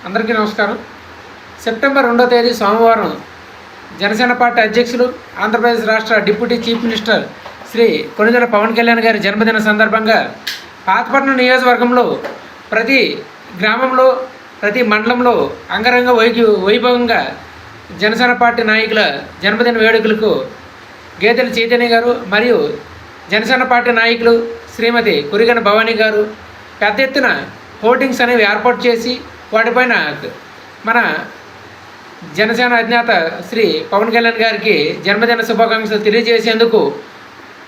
అందరికీ నమస్కారం. సెప్టెంబర్ రెండో తేదీ సోమవారం జనసేన పార్టీ అధ్యక్షులు ఆంధ్రప్రదేశ్ రాష్ట్ర deputy chief minister Shri Konidela Pawan Kalyan గారి జన్మదిన సందర్భంగా పాతపట్నం నియోజకవర్గంలో ప్రతి గ్రామంలో ప్రతి మండలంలో అంగరంగ వైకి వైభవంగా జనసేన పార్టీ నాయకుల జన్మదిన వేడుకలకు గేదెల చైతన్య గారు మరియు జనసేన పార్టీ నాయకులు శ్రీమతి కురిగన భవానీ గారు పెద్ద ఎత్తున హోర్డింగ్స్ అనేవి ఏర్పాటు చేసి వాటిపైన మన జనసేన అధినేత శ్రీ పవన్ కళ్యాణ్ గారికి జన్మదిన శుభాకాంక్షలు తెలియజేసేందుకు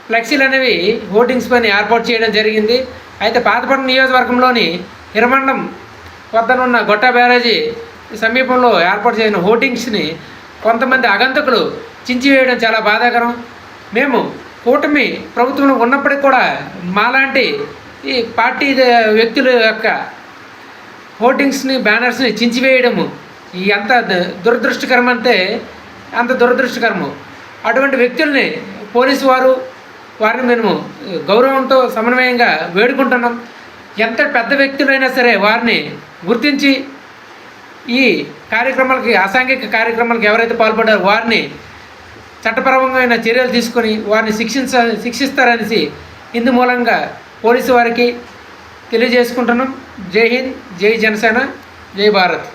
ఫ్లెక్సీలు అనేవి హోర్డింగ్స్ పైన ఏర్పాటు చేయడం జరిగింది. అయితే పాతపట్నం నియోజకవర్గంలోని హిరమండం వద్దనున్న గొట్ట బ్యారేజీ సమీపంలో ఏర్పాటు చేసిన హోర్డింగ్స్ని కొంతమంది అగంతకులు చించివేయడం చాలా బాధాకరం. మేము కూటమి ప్రభుత్వంలో ఉన్నప్పటికీ కూడా మాలాంటి ఈ పార్టీ వ్యక్తుల యొక్క హోర్డింగ్స్ని బ్యానర్స్ని చించివేయడము. ఈ ఎంత ద- దురదృష్టకరం అంటే అంత దురదృష్టకరము. అటువంటి వ్యక్తుల్ని పోలీసు వారు వారిని మేము గౌరవంతో సమన్వయంగా వేడుకుంటున్నాం. ఎంత పెద్ద వ్యక్తులైనా సరే వారిని గుర్తించి ఈ కార్యక్రమాలకి అసాంఘిక కార్యక్రమాలకు ఎవరైతే పాల్పడ్డారో వారిని చట్టపరమైన చర్యలు తీసుకొని వారిని శిక్షించ శిక్షిస్తారనేసి ఇందు మూలంగా పోలీసు వారికి తెలియజేసుకుంటున్నాం జై హింద్ జై జనసేన జై భారత్.